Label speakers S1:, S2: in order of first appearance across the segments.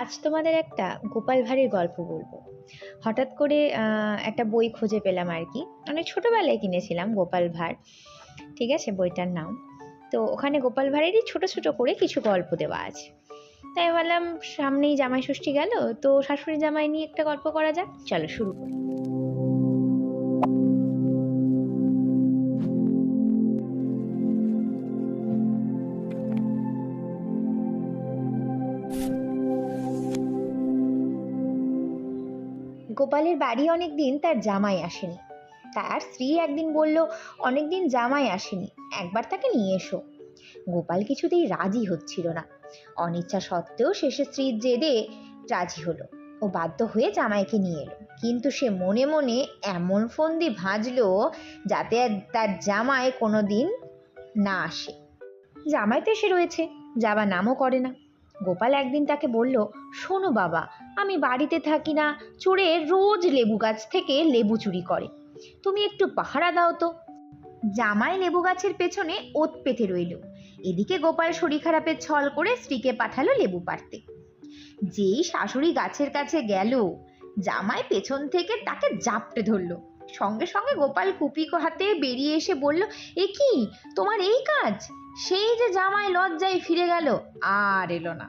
S1: আজ তোমাদের একটা গোপাল ভাঁড়ের গল্প বলব। হঠাৎ করে একটা বই খুঁজে পেলাম আর কি। অনেক ছোটোবেলায় কিনেছিলাম গোপাল ভাঁড়। ঠিক আছে, বইটার নাম। তো ওখানে গোপাল ভাঁড়েরই ছোট ছোট করে কিছু গল্প দেওয়া আছে। তাই ভাবলাম সামনেই জামাই ষষ্ঠী গেল, তো শাশুড়ি জামাই নিয়ে একটা গল্প করা যাক। চলো শুরু করি। গোপালের বাড়ি অনেক দিন তার জামাই আসেনি। তার স্ত্রী একদিন বলল অনেক দিন জামাই আসেনি, একবার তাকে নিয়ে এসো। গোপাল কিছুতেই রাজি হচ্ছিল না। অনিচ্ছা সত্ত্বেও শেষে স্ত্রীর জেদে রাজি হলো। ও বাধ্য হয়ে জামাইকে নিয়ে এলো। কিন্তু সে মনে মনে এমন ফন্দি ভাজলো যাতে তার জামাই কোনো দিন না আসে। জামাই তো এসে রয়েছে, যাবার নামও করে না। গোপাল একদিন তাকে বলল, শোনো বাবা, আমি বাড়িতে থাকি না, চোরে রোজ লেবু গাছ থেকে লেবু চুরি করে। তুমি একটু পাহারা দাও তো। জামাই লেবু গাছের পেছনে ওত পেতে রইল। এদিকে গোপাল শরীর খারাপের ছল করে স্ত্রীকে পাঠালো লেবু পাড়তে। যেই শাশুড়ি গাছের কাছে গেল, জামাই পেছন থেকে তাকে জাপটে ধরলো। সঙ্গে সঙ্গে গোপাল কুপি হাতে বেরিয়ে এসে বলল, এ কি? তোমার এই কাজ? সেই যে জামাই লজ্জায় ফিরে গেল, আর এলো না।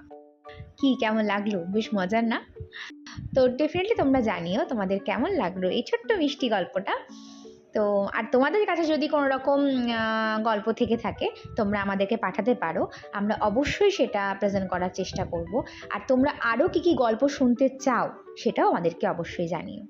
S1: কি কেমন লাগল? বেশ মজার না? তো ডেফিনেটলি তোমরা জানিও তোমাদের কেমন লাগল এই ছোট্ট মিষ্টি গল্পটা। তো, আর তোমাদের কাছে যদি কোনো রকম গল্প থেকে থাকে, তোমরা আমাদেরকে পাঠাতে পারো। আমরা অবশ্যই সেটা প্রেজেন্ট করার চেষ্টা করব। আর তোমরা আরও কী কী গল্প শুনতে চাও, সেটাও আমাদেরকে অবশ্যই জানিও।